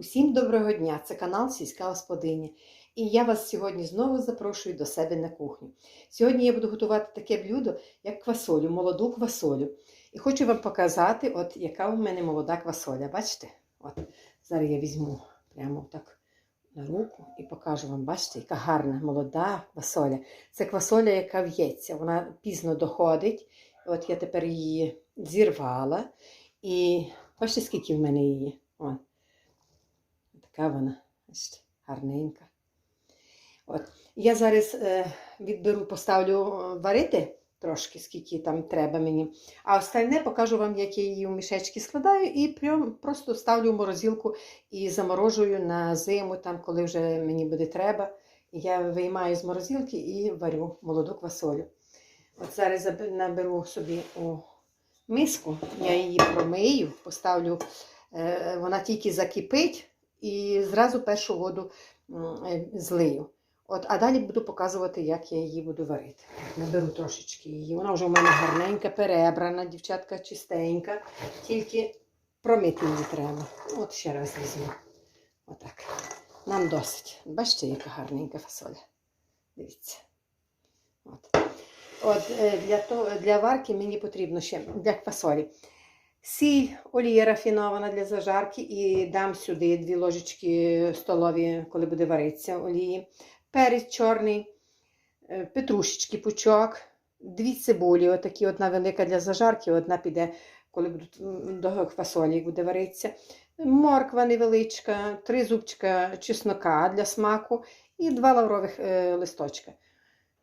Усім доброго дня! Це канал Сільська Господиня. І я вас сьогодні знову запрошую до себе на кухню. Сьогодні я буду готувати таке блюдо, як квасолю, молоду квасолю. І хочу вам показати, от яка у мене молода квасоля. Бачите? От зараз я візьму прямо так на руку і покажу вам, бачите, яка гарна молода квасоля. Це квасоля, яка в'ється. Вона пізно доходить. От я тепер її зірвала. І бачите, скільки в мене її. От. Така вона, гарненька. От. Я зараз е, відберу, поставлю е, варити трошки, скільки там треба мені. А остальне покажу вам, як я її в мішечки складаю, і прям просто ставлю в морозилку і заморожую на зиму, там, коли вже мені буде треба. Я виймаю з морозилки і варю молоду квасолю. От зараз наберу собі у миску, я її промию, поставлю, е, вона тільки закипить і зразу першу воду е, злию. От, а далі буду показувати, як я її буду варити. Наберу трошечки її. Вона вже у мене гарненька, перебрана, дівчатка чистенька, тільки промити її треба. От ще раз візьму. Отак. Нам досить. Бачите, яка гарненька фасоля. Дивіться. От. От е, для, того, для варки мені потрібно ще для квасолі. Сіль, олія рафінована для зажарки і дам сюди дві ложечки столові, коли буде варитися олії. Перець чорний, е, петрушечки пучок, дві цибулі, отакі, одна велика для зажарки, одна піде, коли будуть до квасолі буде варитися. Морква невеличка, три зубчика чеснока для смаку і два лаврових е, листочка.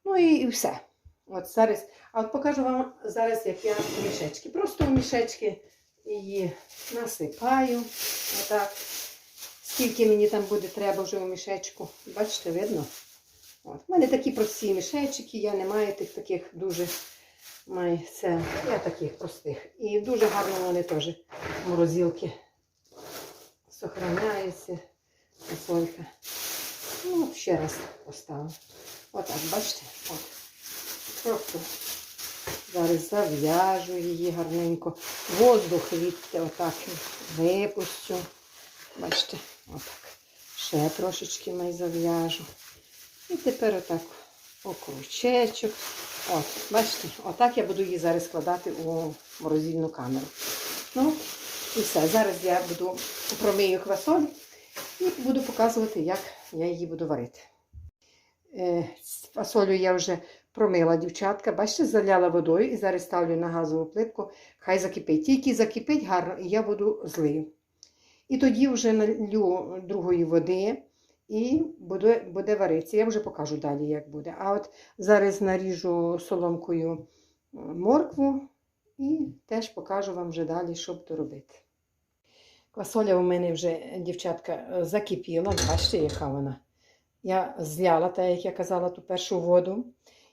Ну і, і все. От зараз, а от покажу вам зараз, як я в мішечки. Просто в мішечки її насипаю. Отак. Скільки мені там буде треба вже у мішечку. Бачите, видно? От. У мене такі прості мішечки, я не маю тих таких дуже маю це. Я таких простих. І дуже гарно вони теж морозилки сохраняються. Фасолька. Ну, ще раз поставлю. Отак, бачите? От. Зараз зав'яжу її гарненько. Воздух відти отак випущу. Бачите, отак. Ще трошечки май зав'яжу. І тепер отак окручечок. От, бачите, отак я буду її зараз складати у морозильну камеру. Ну, і все. Зараз я буду промию квасоль і буду показувати, як я її буду варити. Е, Фасолю я вже промила дівчатка, бачите, заляла водою і зараз ставлю на газову плитку, хай закипить. Тільки закипить гарно, і я буду злию. І тоді вже налью другої води і буде, буде варитися. Я вже покажу далі, як буде. А от зараз наріжу соломкою е, моркву і теж покажу вам вже далі, що буду робити. Квасоля у мене вже, дівчатка, закипіла. Бачите, яка вона. Я зляла, так як я казала, ту першу воду.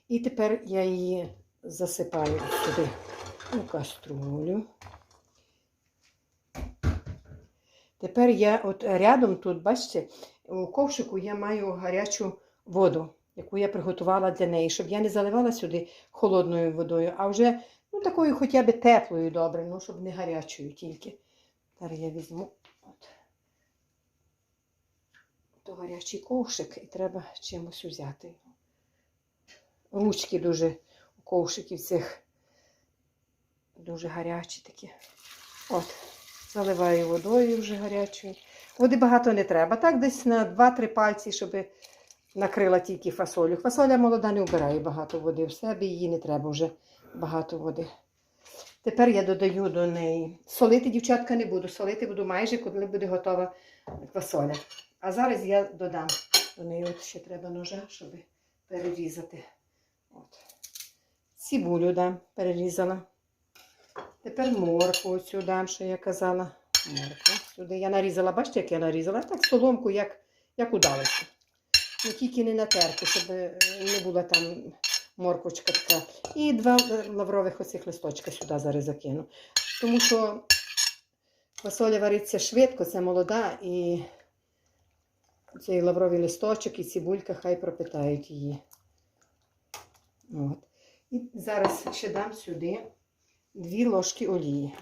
І тепер я її засипаю сюди у каструлю. Тепер я от рядом тут, бачите, у ковшику я маю гарячу воду, яку я приготувала для неї, щоб я не заливала сюди холодною водою, а вже ну, такою хоча б теплою добре, ну, щоб не гарячою тільки. Зараз я візьму то гарячий ковшик і треба чимось взяти. Ручки дуже у ковшиків цих дуже гарячі такі. От, заливаю водою вже гарячою. Води багато не треба. Так, десь на 2-3 пальці, щоб накрила тільки фасолю. Фасоля молода не вбирає багато води в себе, її не треба вже багато води. Тепер я додаю до неї. Солити, дівчатка, не буду. Солити буду майже, коли буде готова квасоля. А зараз я додам до неї. От ще треба ножа, щоб перерізати. От. Цибулю дам, перерізала. Тепер моркву цю дам, що я казала. Моркву сюди. Я нарізала, бачите, як я нарізала? Так соломку, як, як удалося. Ну, тільки не на терку, щоб е, не була там морквочка така. І два лаврових оцих листочка сюди зараз закину. Тому що фасоля вариться швидко, це молода, і цей лавровий листочок і цибулька хай пропитають її. От. І зараз ще дам сюди дві ложки олії.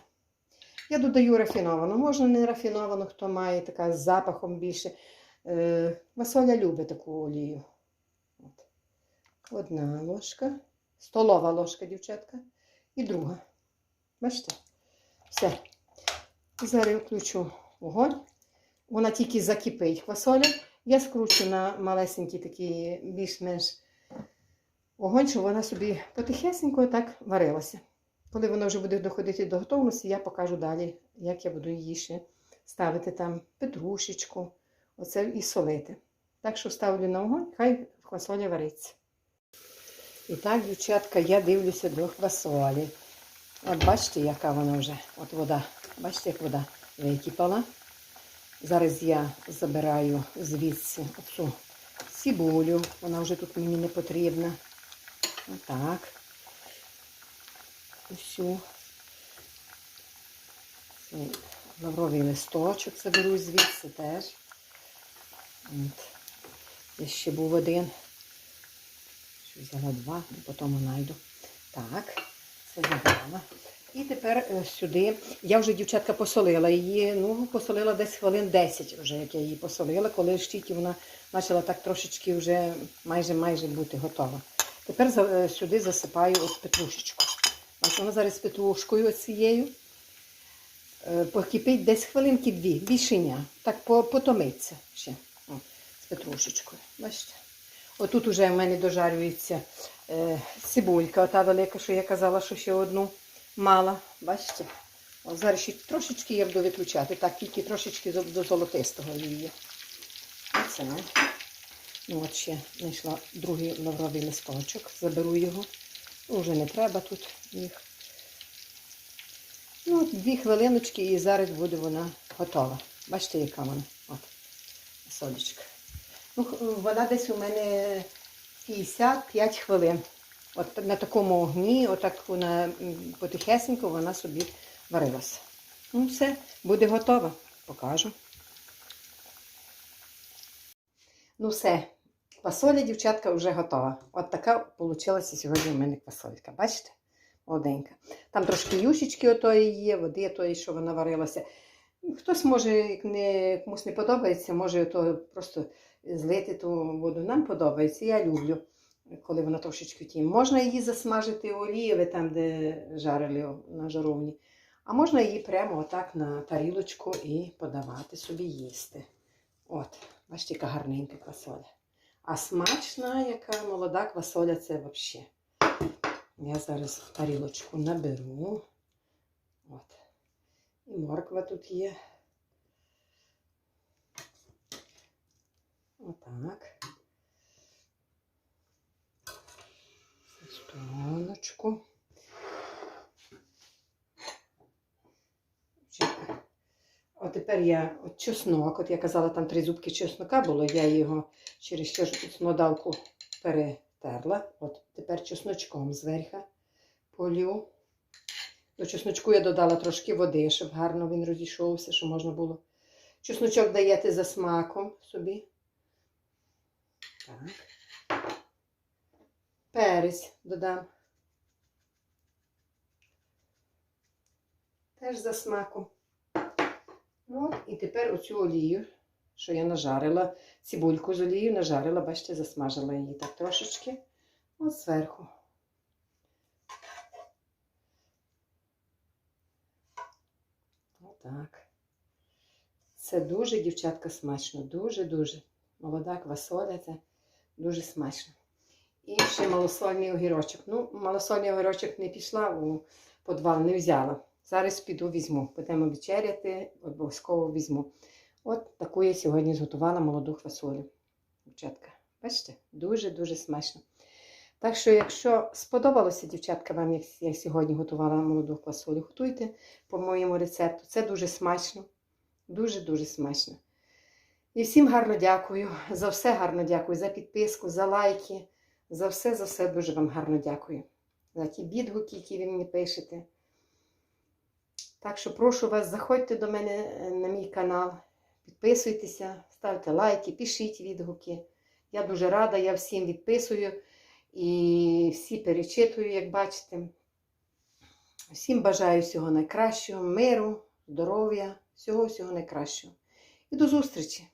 Я додаю рафіновану. Можна не рафіновану, хто має така з запахом більше. Е, Васоля любить таку олію. От. Одна ложка, столова ложка, дівчатка, і друга. Бачите? Все. Зараз включу вогонь. Вона тільки закипить квасоля. Я скручу на малесенький такий більш-менш вогонь, щоб вона собі потихесенько так варилася. Коли вона вже буде доходити до готовності, я покажу далі, як я буду її ще ставити там петрушечку, оце і солити. Так що ставлю на вогонь, хай квасоля вариться. І так, дівчатка, я дивлюся до квасолі. От бачите, яка вона вже, от вода. Бачите, як вода википала. Зараз я забираю звідси оцю цибулю. Вона вже тут мені не потрібна. Отак. Усю. Лавровий листочок заберу звідси теж. От. І ще був один. Що взяла два, потім знайду. Так, це забрала. І тепер е, сюди. Я вже, дівчатка, посолила її. Ну, посолила десь хвилин 10 вже, як я її посолила, коли ж тільки вона почала так трошечки вже майже майже бути готова. Тепер е, сюди засипаю от петрушечку. Ось вона зараз з петрушкою оцією. Е, Покипить десь хвилинки дві, більше ні. Так потомиться ще О, з петрушечкою. Бачите? Отут уже в мене дожарюється цибулька, ота велика, що я казала, що ще одну мала. Бачите? О, зараз ще трошечки я буду виключати. Так, тільки трошечки до, золотистого її. Оце. Ну, от ще знайшла другий лавровий листочок. Заберу його. Вже не треба тут їх. Ну, дві хвилиночки і зараз буде вона готова. Бачите, яка вона? От, солічка. Ну, вона десь у мене 55 хвилин. От на такому огні, отак вона потихесенько вона собі варилася. Ну, все, буде готова. Покажу. Ну, все. Квасоля, дівчатка, вже готова. От така вийшла сьогодні у мене квасолька. Бачите? Молоденька. Там трошки юшечки отої є, води тої, що вона варилася. Хтось може, як не, комусь не подобається, може то просто злити ту воду. Нам подобається, я люблю, коли вона трошечки тім. Можна її засмажити олієве, там, де жарили на жаровні. А можна її прямо отак на тарілочку і подавати собі їсти. От, бачите, яка гарненька квасоля. А смачна, яка молода квасоля, це взагалі. Я зараз тарілочку наберу. От. І морква тут є. Отак. Столочку. Чекай. Тепер я от чеснок, от я казала, там три зубки чеснока було, я його через чеснодавку перетерла. От тепер чесночком зверху полю. До чесночку я додала трошки води, щоб гарно він розійшовся, щоб можна було. Чесночок даєте за смаком собі. Так. Перець додам. Теж за смаком. Ну, і тепер оцю олію, що я нажарила, цибульку з олією нажарила, бачите, засмажила її так трошечки. От зверху. Отак. Це дуже, дівчатка, смачно. Дуже-дуже. Молода квасоля, це дуже смачно. І ще малосольний огірочок. Ну, малосольний огірочок не пішла у подвал, не взяла. Зараз піду візьму. Будемо вечеряти, обов'язково візьму. От таку я сьогодні зготувала молоду квасолю. Дівчатка, бачите, дуже-дуже смачно. Так що, якщо сподобалося, дівчатка, вам, як я сьогодні готувала молоду квасолю, готуйте по моєму рецепту. Це дуже смачно. Дуже-дуже смачно. І всім гарно дякую. За все гарно дякую, за підписку, за лайки. За все, за все дуже вам гарно дякую. За ті відгуки, які ви мені пишете. Так що прошу вас, заходьте до мене е, на мій канал, підписуйтеся, ставте лайки, пишіть відгуки. Я дуже рада, я всім відписую і всі перечитую, як бачите. Всім бажаю всього найкращого, миру, здоров'я, всього-всього найкращого. І до зустрічі!